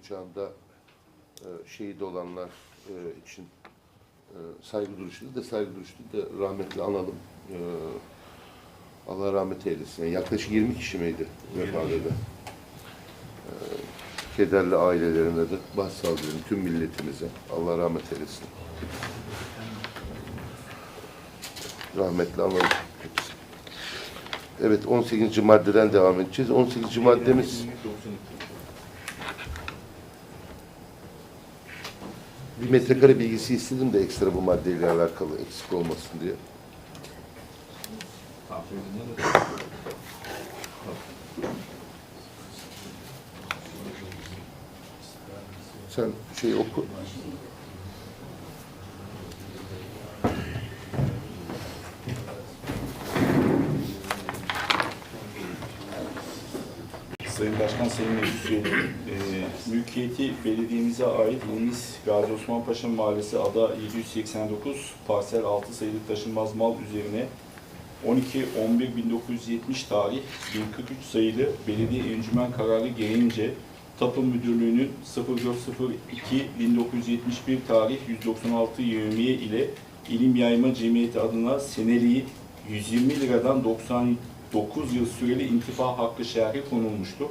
Uçağında e, şehit olanlar e, için e, saygı duruşu da saygı duruşu da rahmetli analım. E, Allah rahmet eylesin. Yani yaklaşık 20 kişi miydi vefat? E, kederli ailelerine de dilerim, tüm milletimize. Allah rahmet eylesin. Rahmetli analım. Evet 18. maddeden devam edeceğiz. 18. maddemiz bir metrekare bilgisi istedim de ekstra bu maddeyle alakalı eksik olmasın diye. Sen şey oku. Sayın Başkan, Sayın Meclis Üyeleri, e, mülkiyeti belediyemize ait İniz Gazi Osman Paşa Mahallesi Ada 789 parsel 6 sayılı taşınmaz mal üzerine 12-11-1970 tarih 1043 sayılı belediye encümen kararı gereğince Tapu Müdürlüğü'nün 0402-1971 tarih 196-20 ile İlim Yayma Cemiyeti adına seneliği 120 liradan 99 yıl süreli intifa hakkı şerhi konulmuştur.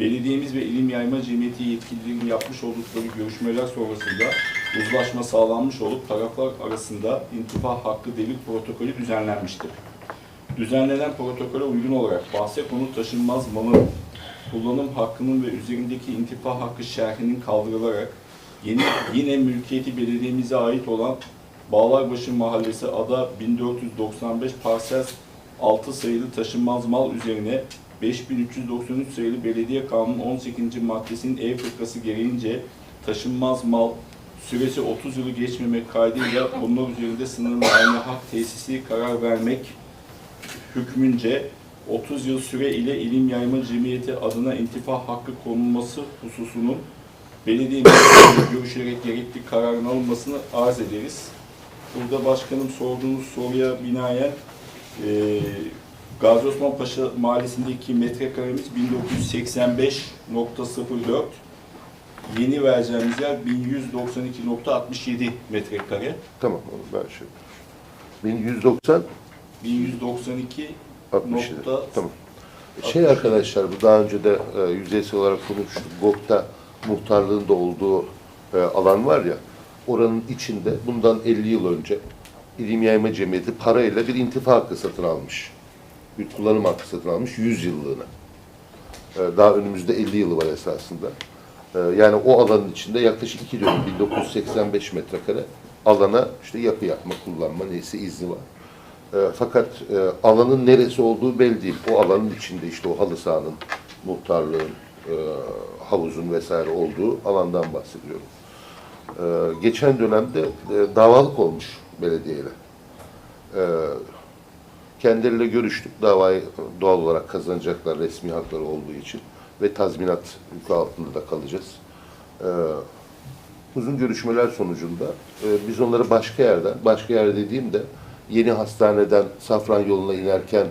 Belediyemiz ve İlim Yayma Cemiyeti yetkililerinin yapmış oldukları görüşmeler sonrasında uzlaşma sağlanmış olup taraflar arasında intifa hakkı devir protokolü düzenlenmiştir. Düzenlenen protokole uygun olarak bahse konu taşınmaz malın kullanım hakkının ve üzerindeki intifa hakkı şerhinin kaldırılarak yeni, yine mülkiyeti belediyemize ait olan Bağlarbaşı Mahallesi Ada 1495 parsel 6 sayılı taşınmaz mal üzerine 5393 sayılı Belediye Kanunu 18. maddesinin E fıkrası gereğince taşınmaz mal süresi 30 yılı geçmemek kaydıyla bunlar üzerinde sınırlı aynı hak tesisi karar vermek hükmünce 30 yıl süre ile ilim yayma cemiyeti adına intifa hakkı konulması hususunun belediye görüşerek gerekli kararın alınmasını arz ederiz. Burada başkanım sorduğunuz soruya binaen e, Gazi Osman Paşa Mahallesi'ndeki metrekaremiz 1985.04 Yeni vereceğimiz yer 1192.67 metrekare. Tamam ben şey. 1190 1192 67. Nokta- Tamam. Şey arkadaşlar bu daha önce de e, yüzeysel olarak konuştuk. GOP'ta muhtarlığında olduğu e, alan var ya oranın içinde bundan 50 yıl önce İlim Yayma Cemiyeti parayla bir intifa hakkı satın almış. Bir kullanım hakkı satın almış 100 yıllığına. E, daha önümüzde 50 yılı var esasında. E, yani o alanın içinde yaklaşık 2 dönüm 1985 metrekare alana işte yapı yapma, kullanma neyse izni var. E, fakat e, alanın neresi olduğu belli değil. O alanın içinde işte o halı sahanın, muhtarlığın, e, havuzun vesaire olduğu alandan bahsediyorum. Geçen dönemde e, davalık olmuş belediyeyle. Kendileriyle görüştük. Davayı doğal olarak kazanacaklar resmi hakları olduğu için ve tazminat yükü altında da kalacağız. E, uzun görüşmeler sonucunda e, biz onları başka yerden, başka yer dediğimde yeni hastaneden Safran yoluna inerken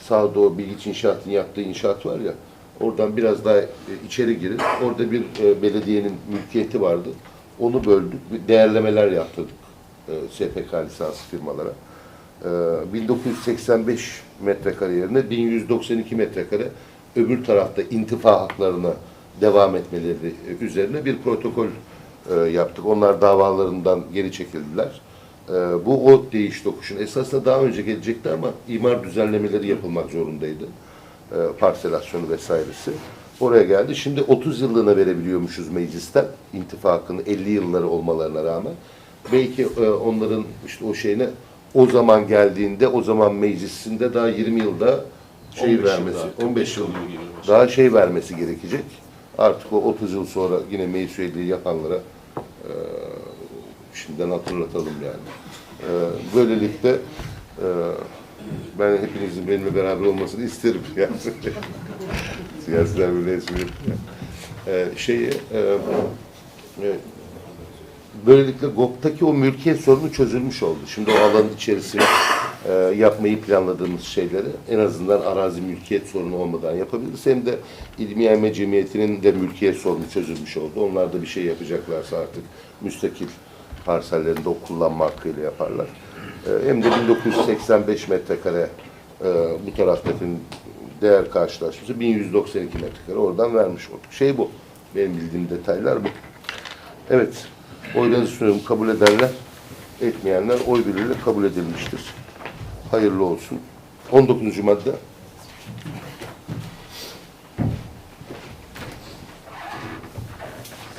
sağ doğu Bilgiç İnşaat'ın yaptığı inşaat var ya, oradan biraz daha e, içeri girin. Orada bir e, belediyenin mülkiyeti vardı. Onu böldük, değerlemeler yaptırdık e, SPK lisanslı firmalara. E, 1985 metrekare yerine 1192 metrekare öbür tarafta intifa haklarına devam etmeleri üzerine bir protokol e, yaptık. Onlar davalarından geri çekildiler. E, bu o değiş tokuşun. Esasında daha önce gelecekti ama imar düzenlemeleri yapılmak zorundaydı. E, parselasyonu vesairesi. Oraya geldi. Şimdi 30 yıllığına verebiliyormuşuz meclisten intifa hakkını 50 yılları olmalarına rağmen. Belki e, onların işte o şeyine o zaman geldiğinde o zaman meclisinde daha 20 yılda şey 15 yıl vermesi, daha, 15 yıl daha şey vermesi gerekecek. Artık o 30 yıl sonra yine meclis üyeliği yapanlara e, şimdiden hatırlatalım yani. E, böylelikle e, ben hepinizin benimle beraber olmasını isterim yani. Siyasiler böyle espri. E, şeyi e, e, böylelikle GOP'taki o mülkiyet sorunu çözülmüş oldu. Şimdi o alanın içerisine e, yapmayı planladığımız şeyleri en azından arazi mülkiyet sorunu olmadan yapabiliriz. Hem de İlmi Yayma Cemiyeti'nin de mülkiyet sorunu çözülmüş oldu. Onlar da bir şey yapacaklarsa artık müstakil parsellerinde o kullanma hakkıyla yaparlar. E, hem de 1985 metrekare e, bu taraftaki değer karşılaşması 1192 metrekare oradan vermiş olduk. Şey bu. Benim bildiğim detaylar bu. Evet. Oylarınızı sunuyorum. Kabul edenler, etmeyenler oy birliğiyle kabul edilmiştir. Hayırlı olsun. 19. madde.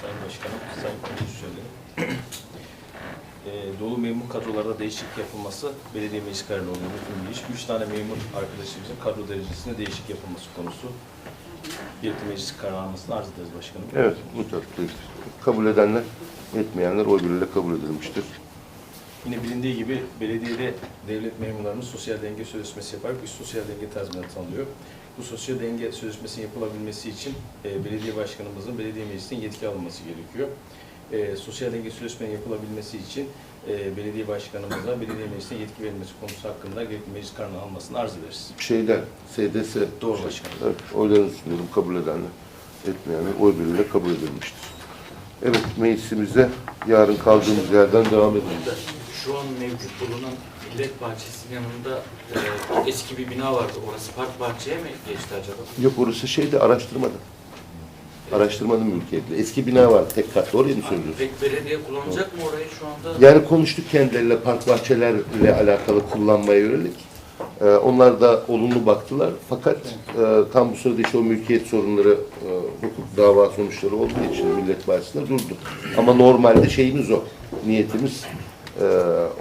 Sayın Başkanım, Sayın Komisyoneri. Eee Dolu memur kadrolarda değişiklik yapılması belediye meclis kararı oluyor. Mümkün bir. Üç tane memur arkadaşımızın kadro derecesinde değişiklik yapılması konusu. Birlikte meclis kararı almasını arz ederiz başkanım. Evet. Mutlaka. Kabul edenler, etmeyenler oy birliğiyle kabul edilmiştir. Yine bilindiği gibi belediyede devlet memurlarının sosyal denge sözleşmesi yaparak bir sosyal denge tazminatı alıyor. Bu sosyal denge sözleşmesinin yapılabilmesi için e, belediye başkanımızın belediye meclisinin yetki alınması gerekiyor. E, sosyal denge sözleşmenin yapılabilmesi için e, belediye başkanımıza belediye meclisine yetki verilmesi konusu hakkında gerekli meclis kararını almasını arz ederiz. Şeyler, SDS. Doğru başkanım. Evet. Oylarınızı sunuyorum. Kabul edenler, etmeyenler oy birliğiyle kabul edilmiştir. Evet. Meclisimize yarın kaldığımız yerden devam edelim. Şu an mevcut bulunan Millet Bahçesi'nin yanında e, eski bir bina vardı. Orası park bahçeye mi geçti acaba? Yok orası şeyde araştırmada. Araştırmanın mülkiyeti. Eski bina var tek katlı oraya mı söylüyorsun? Pek belediye kullanacak mı orayı şu anda? Yani konuştuk kendileriyle park bahçelerle alakalı kullanmaya yönelik. Ee, onlar da olumlu baktılar. Fakat e, tam bu sırada işte o mülkiyet sorunları, e, hukuk dava sonuçları olduğu için millet bahçesinde durdu. Ama normalde şeyimiz o. Niyetimiz e,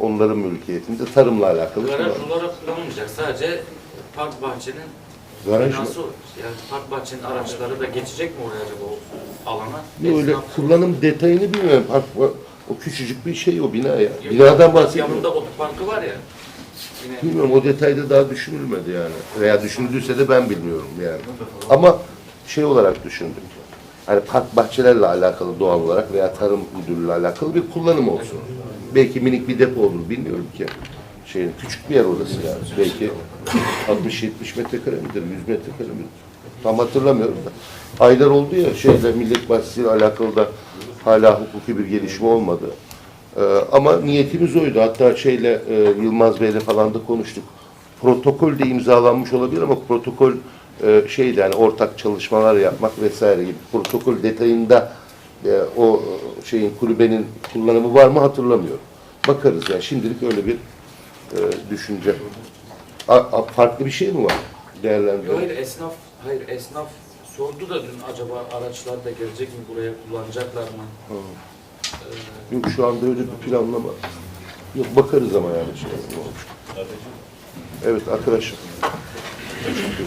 onların mülkiyetinde tarımla alakalı. Garaj kullanmak. olarak kullanılmayacak. Sadece park bahçenin Garaj binası yani park bahçenin araçları da geçecek mi oraya acaba o alana? Ne öyle Esnaf- kullanım detayını bilmiyorum. Park, o küçücük bir şey o bina ya. Binadan bahsediyorum. Yanında otoparkı var ya. Yine Bilmiyorum o detayda daha düşünülmedi yani. Veya düşünüldüyse de ben bilmiyorum yani. Ama şey olarak düşündük. Hani park bahçelerle alakalı doğal olarak veya tarım müdürlüğüyle alakalı bir kullanım olsun. Belki minik bir depo olur bilmiyorum ki. Şeyin küçük bir yer orası yani. Belki 60-70 metrekare midir, 100 metrekare midir? Tam hatırlamıyorum da. Aylar oldu ya şeyle Millet Bahçesi'yle alakalı da hala hukuki bir gelişme olmadı. Ee, ama niyetimiz oydu. Hatta şeyle e, Yılmaz Bey'le falan da konuştuk. Protokol de imzalanmış olabilir ama protokol e, şeydi yani ortak çalışmalar yapmak vesaire gibi. Protokol detayında e, o e, şeyin kulübenin kullanımı var mı hatırlamıyorum. Bakarız yani şimdilik öyle bir e, düşünce. A, a- farklı bir şey mi var? Yok, Değerlendirelim. hayır esnaf hayır esnaf sordu da dün acaba araçlar da gelecek mi buraya kullanacaklar mı? Ee, Yok şu anda öyle bir planlama. Yok bakarız ama yani şey olmuş. Evet arkadaşlar. Teşekkür ederim.